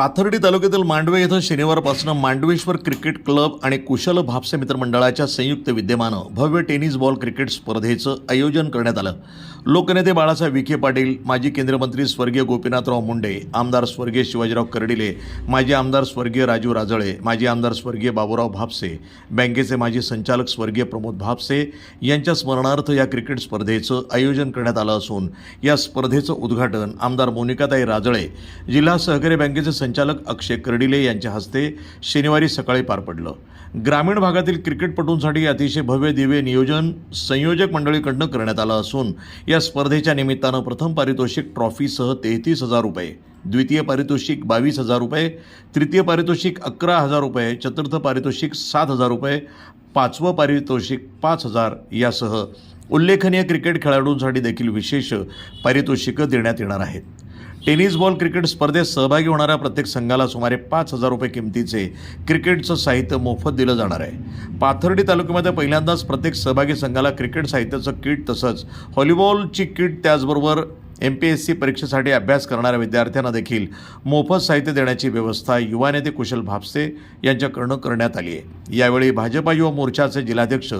पाथर्डी तालुक्यातील मांडवे येथे शनिवारपासून मांडवेश्वर क्रिकेट क्लब आणि कुशल भापसे मित्रमंडळाच्या संयुक्त विद्यमानं भव्य टेनिस बॉल क्रिकेट स्पर्धेचं आयोजन करण्यात आलं. लोकनेते बाळासाहेब विखे पाटील माजी केंद्रीय मंत्री स्वर्गीय गोपीनाथराव मुंडे आमदार स्वर्गीय शिवाजीराव कर्डिले माजी आमदार स्वर्गीय राजू राजळे माजी आमदार स्वर्गीय बाबूराव भापसे बँकेचे माजी संचालक स्वर्गीय प्रमोद भापसे यांच्या स्मरणार्थ या क्रिकेट स्पर्धेचं आयोजन करण्यात आलं असून या स्पर्धेचं उद्घाटन आमदार मोनिकाताई राजळे जिल्हा सहकारी बँकेचे संचालक अक्षय कर्डिले यांच्या हस्ते शनिवारी सकाळी पार पडलं. ग्रामीण भागातील क्रिकेटपटूंसाठी अतिशय भव्य दिव्य नियोजन संयोजक मंडळीकडनं करण्यात आलं असून या स्पर्धेच्या निमित्तानं प्रथम पारितोषिक ट्रॉफीसह तेहतीस हजार रुपये द्वितीय पारितोषिक बावीस हजार रुपये तृतीय पारितोषिक अकरा हजार रुपये चतुर्थ पारितोषिक सात हजार रुपये पाचवं पारितोषिक पाच हजार यासह उल्लेखनीय क्रिकेट खेळाडूंसाठी देखील विशेष पारितोषिकं देण्यात येणार आहेत. टेनिस बॉल क्रिकेट स्पर्धेत सहभागी होणाऱ्या प्रत्येक संघाला सुमारे पाच हजार रुपये किमतीचे क्रिकेटचं साहित्य मोफत दिलं जाणार आहे. पाथर्डी तालुक्यामध्ये पहिल्यांदाच प्रत्येक सहभागी संघाला क्रिकेट साहित्याचं किट तसंच व्हॉलीबॉलची किट त्याचबरोबर एम पी एस सी परीक्षेसाठी अभ्यास करणाऱ्या विद्यार्थ्यांना देखील मोफत साहित्य देण्याची व्यवस्था युवा नेते कुशल भापसे यांच्याकडनं करण्यात आली आहे. यावेळी भाजपा युवा मोर्चाचे जिल्हाध्यक्ष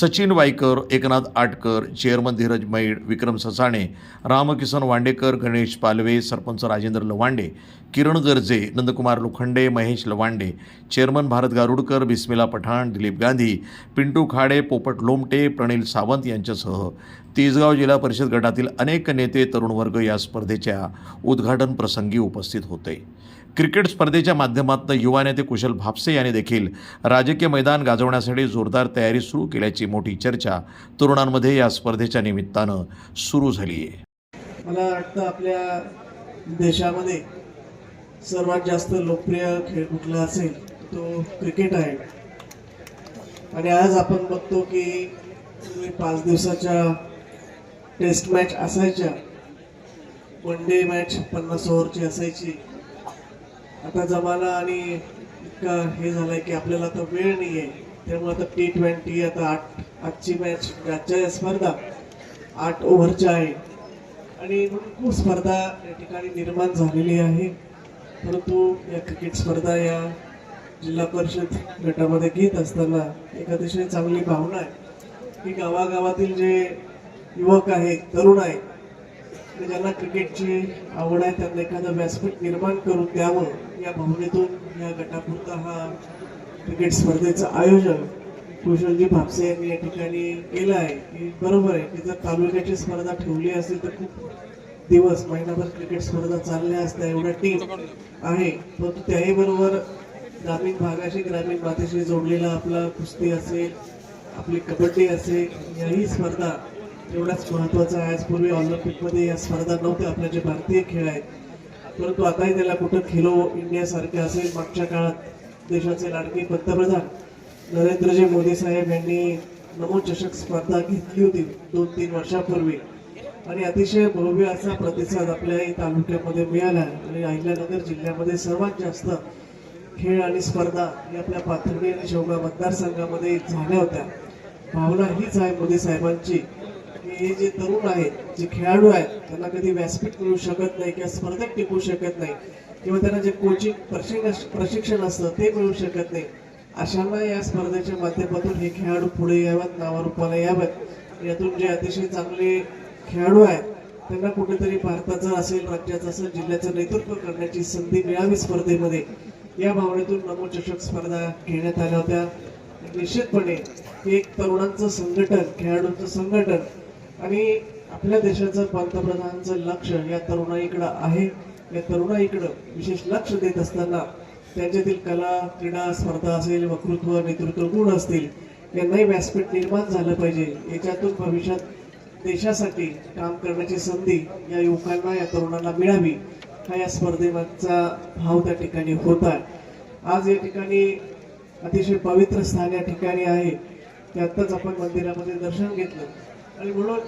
सचिन वाईकर एकनाथ आटकर चेअरमन धीरज मैड विक्रम ससाणे रामकिसन वांडेकर गणेश पालवे सरपंच राजेंद्र लवांडे किरण गर्जे नंदकुमार लोखंडे महेश लवांडे चेअरमन भारत गारुडकर बिस्मिला पठाण दिलीप गांधी पिंटू खाडे पोपट लोमटे प्रणील सावंत यांच्यासह तेजगाव जिल्हा परिषद गटातील अनेक नेते तरुण वर्ग या स्पर्धेच्या उद्घाटन प्रसंगी उपस्थित होते. क्रिकेट स्पर्धेच्या माध्यमातून युवा नेते कुशल भापसे यांनी देखील राजकीय मैदान गाजवण्यासाठी जोरदार तयारी सुरू केल्याची मोठी चर्चा तरुणांमध्ये या स्पर्धेच्या निमित्तानं सुरू झाली आहे. मला वाटतं आपल्या देशामध्ये सर्वात जास्त लोकप्रिय खेळ कुठला असेल तो क्रिकेट आहे. आणि आज आपण बघतो की पाच दिवसाच्या टेस्ट मॅच असायच्या. वन डे मॅच पन्नास ओव्हरची असायची. आता जमाना आणि इतका हे झालाय की आपल्याला आता वेळ नाही आहे त्यामुळे आता टी ट्वेंटी आता आठ आजची मॅच आजच्या स्पर्धा. आठ ओव्हरच्या आहे. आणि म्हणून खूप स्पर्धा या ठिकाणी निर्माण झालेली आहे. परंतु या क्रिकेट स्पर्धा या जिल्हा परिषद गटामध्ये घेत असताना एक अतिशय चांगली भावना आहे. की गावागावातील जे युवक आहेत तरुण आहेत ज्यांना क्रिकेटची आवड आहे त्यांना एखादं व्यासपीठ निर्माण करून द्यावं या भावनेतून या गटापुरता हा क्रिकेट स्पर्धेचं आयोजन कुशलजी भापसे यांनी या ठिकाणी केलं आहे. की बरोबर आहे की जर तालुक्याची स्पर्धा ठेवली असेल तर खूप दिवस महिनाभर क्रिकेट स्पर्धा चालल्या असत्या एवढ्या टीम आहे. परंतु त्याही बरोबर ग्रामीण भागाशी ग्रामीण मातेशी जोडलेला आपला कुस्ती असेल आपली कबड्डी असेल याही स्पर्धा एवढाच महत्त्वाचा आहे. आजपूर्वी ऑलिम्पिकमध्ये या स्पर्धा नव्हत्या. आपल्या जे भारतीय खेळ आहेत परंतु आताही त्याला कुठं खेलो इंडियासारखे असेल मागच्या काळात देशाचे लाडके पंतप्रधान नरेंद्रजी मोदी साहेब यांनी नमोचषक स्पर्धा घेतली होती दोन तीन वर्षापूर्वी. आणि अतिशय भव्य असा प्रतिसाद आपल्या तालुक्यामध्ये मिळाला आणि अहिल्यानगर जिल्ह्यामध्ये सर्वात जास्त खेळ आणि स्पर्धा या आपल्या पाथर्डी आणि शेवगा मतदारसंघामध्ये झाल्या होत्या. भावना हीच आहे मोदी साहेबांची. हे जे तरुण आहेत जे खेळाडू आहेत त्यांना कधी व्यासपीठ मिळू शकत नाही किंवा स्पर्धेत टिकू शकत नाही किंवा त्यांना जे कोचिंग प्रशिक्षण प्रशिक्षण असतं ते मिळू शकत नाही. अशांना या स्पर्धेच्या माध्यमातून हे खेळाडू पुढे यावेत नावारूपाला यावेत. यातून जे अतिशय चांगले खेळाडू आहेत त्यांना कुठेतरी भारताचं असेल राज्याचं असेल जिल्ह्याचं नेतृत्व करण्याची संधी मिळावी स्पर्धेमध्ये. या भावनेतून नमोचषक स्पर्धा घेण्यात आल्या होत्या. निश्चितपणे हे एक तरुणांचं संघटन खेळाडूंचं संघटन आणि आपल्या देशाचं पंतप्रधानांचं लक्ष या तरुणाईकडं आहे. या तरुणाईकडं विशेष लक्ष देत असताना त्यांच्यातील कला क्रीडा स्पर्धा असेल वक्तृत्व नेतृत्व गुण असतील यांनाही व्यासपीठ निर्माण झालं पाहिजे. याच्यातून भविष्यात देशासाठी काम करण्याची संधी या युवकांना या तरुणांना मिळावी. हा या स्पर्धेमागचा भाव त्या ठिकाणी होत आहे. आज या ठिकाणी अतिशय पवित्र स्थान या ठिकाणी आहे. त्यातच आपण मंदिरामध्ये दर्शन घेतलं. आणि म्हणून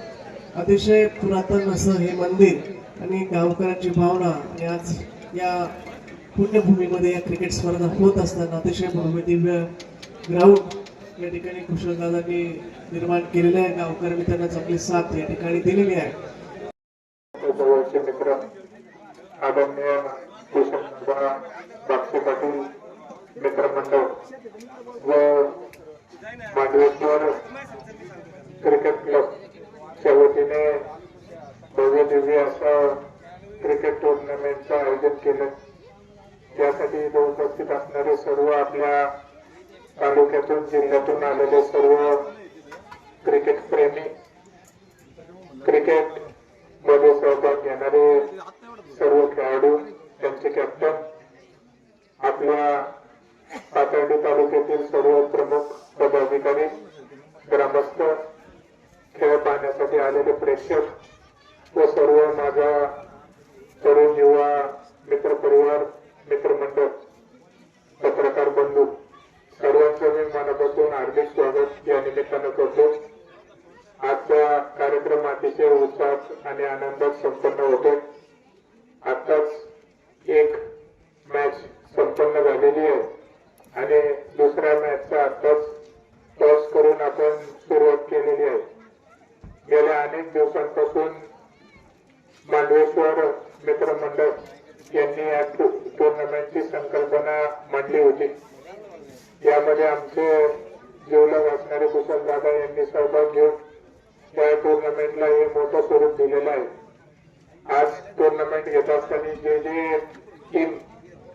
अतिशय पुरातन असं हे मंदिर आणि गावकऱ्यांची भावना आणि आज या पुण्यभूमीमध्ये या क्रिकेट स्पर्धा होत असताना अतिशय भव्य दिव्य ग्राउंड या ठिकाणी कुशलदादांनी निर्माण केलेलं आहे. गावकऱ्यांनी त्यांना चांगली साथ या ठिकाणी दिलेली आहे. जवळचे मित्र आदरणीय कुशलबा बापशी पाटील मित्रमंडळ व मांडवेश्वर क्रिकेट क्लबच्या वतीने भव्य दिव्य असं क्रिकेट टुर्नामेंटचं आयोजन केलं. त्यासाठी इथं उपस्थित असणारे सर्व आपल्या तालुक्यातून जिल्ह्यातून आलेले सर्व क्रिकेट प्रेमी क्रिकेटमध्ये सहभाग घेणारे सर्व खेळाडू त्यांचे कॅप्टन आपल्या पाथर्डी तालुक्यातील सर्व प्रमुख पदाधिकारी ग्रामस्थ खेळ पाहण्यासाठी आलेले प्रेक्षक व सर्व माझा तरुण युवक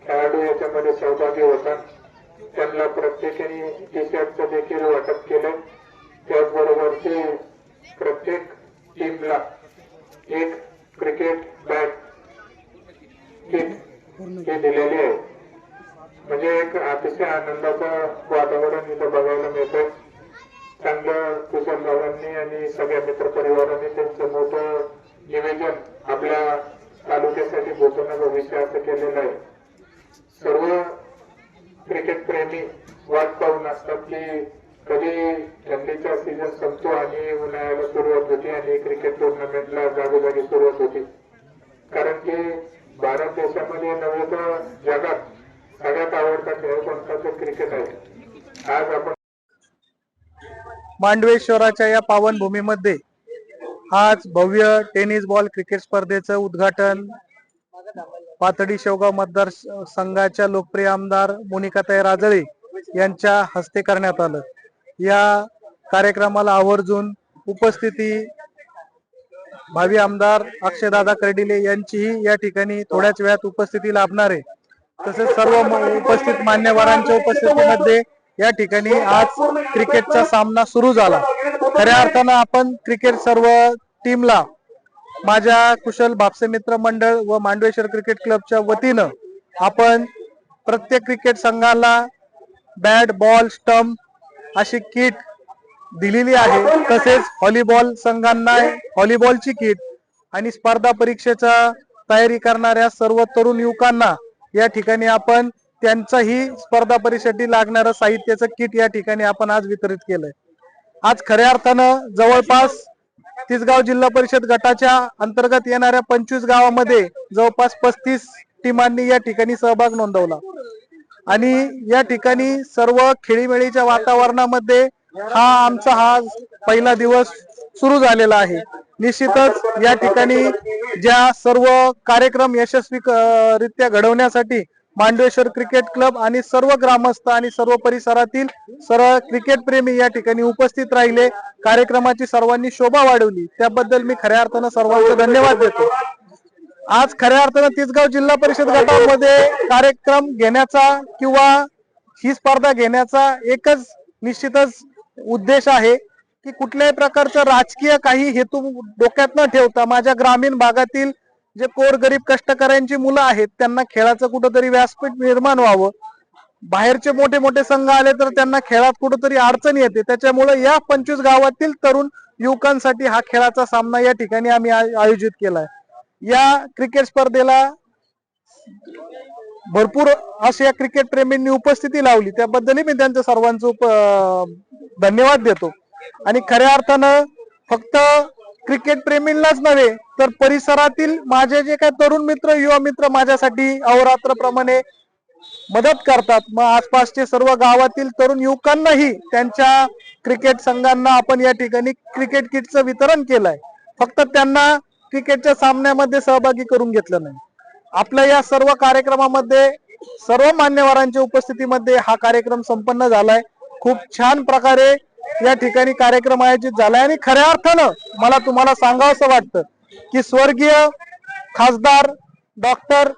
खेळाडू याच्यामध्ये सहभागी होतात. त्यांना प्रत्येकाने टी शर्टचं देखील वाटप केलं. त्याचबरोबर ते प्रत्येक टीमला एक क्रिकेट बॅट किट हे दिलेले आहे. म्हणजे एक अतिशय आनंदाचं वातावरण इथं बघायला मिळतंय. चांगलं कुशल दादांनी आणि सगळ्या मित्रपरिवारांनी त्यांचं मोठं निवेदन आपल्या तालुक्यासाठी भूषण भविष्य असं केलेलं आहे. सर्व क्रिकेट प्रेमी वाट पाहून असतात की कधी थंडीचा सीझन संपतो आणि उन्हाळ्याला सुरुवात होती आणि क्रिकेट टुर्नामेंटला जागोजागी सुरुवात होती. कारण की भारत देशामध्ये नव्हे तर जगात सगळ्यात आवडता खेळ कोणता तर क्रिकेट आहे. आज आपण मांडवेश्वराच्या या पावनभूमीमध्ये आज भव्य टेनिस बॉल क्रिकेट स्पर्धेचं उद्घाटन पाथडी शेवगाव मतदार संघाच्या लोकप्रिय आमदार मोनिकाताई राजळे यांच्या हस्ते करण्यात आलं. या कार्यक्रमाला आवर्जून उपस्थिती भावी आमदार अक्षयदादा कर्डिले यांचीही या ठिकाणी थोड्याच वेळात उपस्थिती लाभणार आहे. तसेच सर्व उपस्थित मान्यवरांच्या उपस्थितीमध्ये या ठिकाणी आज क्रिकेटचा सामना सुरू झाला. खऱ्या अर्थानं आपण क्रिकेट सर्व टीमला माझ्या कुशल बापसे मित्र मंडळ व मांडवेश्वर क्रिकेट क्लबच्या वतीनं आपण प्रत्येक क्रिकेट संघाला बॅट बॉल स्टंप अशी किट दिलेली आहे. तसेच व्हॉलीबॉल संघांना व्हॉलीबॉलची किट आणि स्पर्धा परीक्षेचा तयारी करणाऱ्या सर्व तरुण युवकांना या ठिकाणी आपण त्यांचाही स्पर्धा परीक्षेसाठी लागणारं साहित्याचं किट या ठिकाणी आपण आज वितरित केलंय. आज खऱ्या अर्थानं जवळपास तिसगाव जिल्हा परिषद गटाच्या अंतर्गत येणाऱ्या पंचवीस गावामध्ये जवळपास पस्तीस टीमांनी या ठिकाणी सहभाग नोंदवला. आणि या ठिकाणी सर्व खेळीमेळीच्या वातावरणामध्ये हा आमचा हा पहिला दिवस सुरू झालेला आहे. निश्चितच या ठिकाणी ज्या सर्व कार्यक्रम यशस्वी रित्या घडवण्यासाठी मांडवेश्वर क्रिकेट क्लब आणि सर्व ग्रामस्थ आणि सर्व परिसरातील सर्व क्रिकेट प्रेमी या ठिकाणी उपस्थित राहिले. कार्यक्रमाची सर्वांनी शोभा वाढवली. त्याबद्दल मी खऱ्या अर्थानं सर्वांचे धन्यवाद देतो. आज खऱ्या अर्थानं तिसगाव जिल्हा परिषद गटामध्ये कार्यक्रम घेण्याचा किंवा ही स्पर्धा घेण्याचा एकच निश्चितच उद्देश आहे की कुठल्याही प्रकारचं राजकीय काही हेतू डोक्यात न ठेवता माझ्या ग्रामीण भागातील जे कोर गरीब कष्टकऱ्यांची मुलं आहेत त्यांना खेळाचं कुठंतरी व्यासपीठ निर्माण व्हावं. बाहेरचे मोठे मोठे संघ आले तर त्यांना खेळात कुठंतरी अडचण येते. त्याच्यामुळे या पंचवीस गावातील तरुण युवकांसाठी हा खेळाचा सामना या ठिकाणी आम्ही आय- आयोजित केलाय. या क्रिकेट स्पर्धेला भरपूर अशा क्रिकेट प्रेमींनी उपस्थिती लावली. त्याबद्दलही मी त्यांच्या सर्वांचं धन्यवाद देतो. आणि खऱ्या अर्थानं फक्त क्रिकेट प्रेमींनाच नव्हे तर परिसरातील माझे जे काही तरुण मित्र युवा मित्र माझ्यासाठी अहोरात्रप्रमाणे मदत करतात. मग आसपासचे सर्व गावातील तरुण युवकांनाही त्यांच्या क्रिकेट संघांना आपण या ठिकाणी क्रिकेट किटचं वितरण केलंय. फक्त त्यांना क्रिकेटच्या सामन्यामध्ये सहभागी करून घेतलं नाही. आपल्या या सर्व कार्यक्रमामध्ये सर्व मान्यवरांच्या उपस्थितीमध्ये हा कार्यक्रम संपन्न झालाय. खूप छान प्रकारे या ठिकाणी कार्यक्रम आयोजित झालाय आणि खऱ्या अर्थानं मला तुम्हाला सांगावंसं वाटतं की स्वर्गीय खासदार डॉक्टर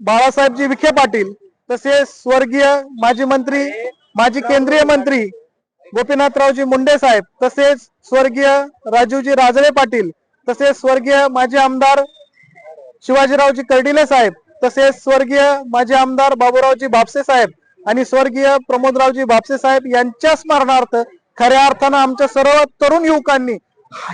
बाळासाहेबजी विखे पाटील तसेच स्वर्गीय माजी मंत्री माजी केंद्रीय मंत्री गोपीनाथरावजी मुंडे साहेब तसेच स्वर्गीय राजूजी राजळे पाटील तसेच स्वर्गीय माजी आमदार शिवाजीरावजी कर्डिले साहेब तसेच स्वर्गीय माजी आमदार बाबूरावजी भापसे साहेब आणि स्वर्गीय प्रमोदरावजी भापसे साहेब यांच्या स्मरणार्थ खऱ्या अर्थानं आमच्या सर्व तरुण युवकांनी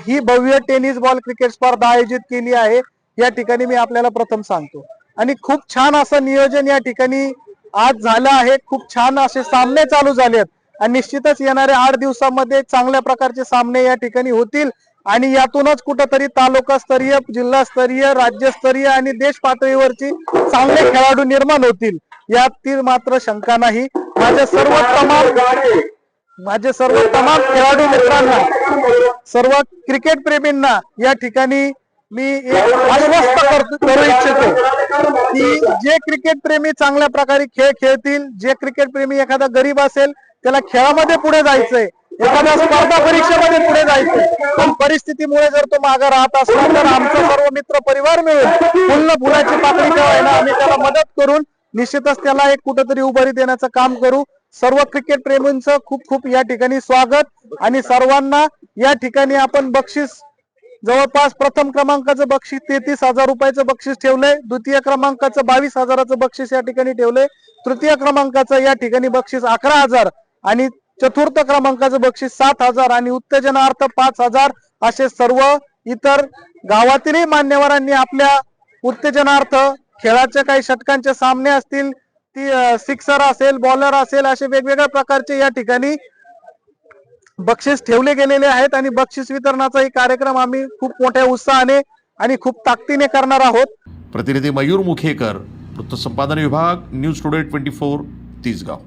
ही भव्य टेनिस बॉल क्रिकेट स्पर्धा आयोजित केली आहे. या ठिकाणी मी आपल्याला प्रथम सांगतो. आणि खूप छान असं नियोजन या ठिकाणी आज झालं आहे. खूप छान असे सामने चालू झालेत. आणि निश्चितच येणाऱ्या आठ दिवसामध्ये चांगल्या प्रकारचे सामने या ठिकाणी होतील. आणि यातूनच कुठंतरी तालुकास्तरीय जिल्हास्तरीय राज्यस्तरीय आणि देश पातळीवरची चांगले खेळाडू निर्माण होतील. यातील मात्र शंका नाही. माझ्या सर्व तमाम माझे सर्व तमाम खेळाडू मित्रांना सर्व क्रिकेट प्रेमींना या ठिकाणी मी एक आश्वस्त करू इच्छितो की जे क्रिकेट प्रेमी चांगल्या प्रकारे खेळ खेळतील जे क्रिकेट प्रेमी एखादा गरीब असेल त्याला खेळामध्ये पुढे जायचंय. एखाद्या स्पर्धा परीक्षेमध्ये पुढे जायचंय. पण परिस्थितीमुळे जर तो मागे राहत असला तर आमचं सर्व मित्र परिवार मिळून पूर्ण फुलाची पाकळी ठेवायला आम्ही त्याला मदत करून निश्चितच त्याला एक कुठेतरी उभारी देण्याचं काम करू. सर्व क्रिकेट प्रेमींचं खूप खूप या ठिकाणी स्वागत. आणि सर्वांना या ठिकाणी आपण बक्षीस जवळपास प्रथम क्रमांकाचं बक्षीस तेहतीस हजार रुपयाचं बक्षीस ठेवलंय. द्वितीय क्रमांकाचं बावीस हजाराचं बक्षीस या ठिकाणी ठेवलंय. तृतीय क्रमांकाचं या ठिकाणी बक्षीस अकरा हजार आणि चतुर्थ क्रमांकाचं बक्षीस सात हजार आणि उत्तेजनार्थ पाच हजार असे सर्व इतर गावातीलही मान्यवरांनी आपल्या उत्तेजनार्थ खेळाचे काही षटकांचे सामने असतील ती सिक्सर असेल बॉलर असेल असे वेगवेगळ्या प्रकारचे या ठिकाणी बक्षीस ठेवले गेलेले आहेत आणि बक्षीस वितरणाचाही कार्यक्रम आम्ही खूप मोठ्या उत्साहाने आणि खूप ताकदीने करणार आहोत. प्रतिनिधी मयूर मुखेकर वृत्तसंपादन विभाग news today twenty four Tisgaon.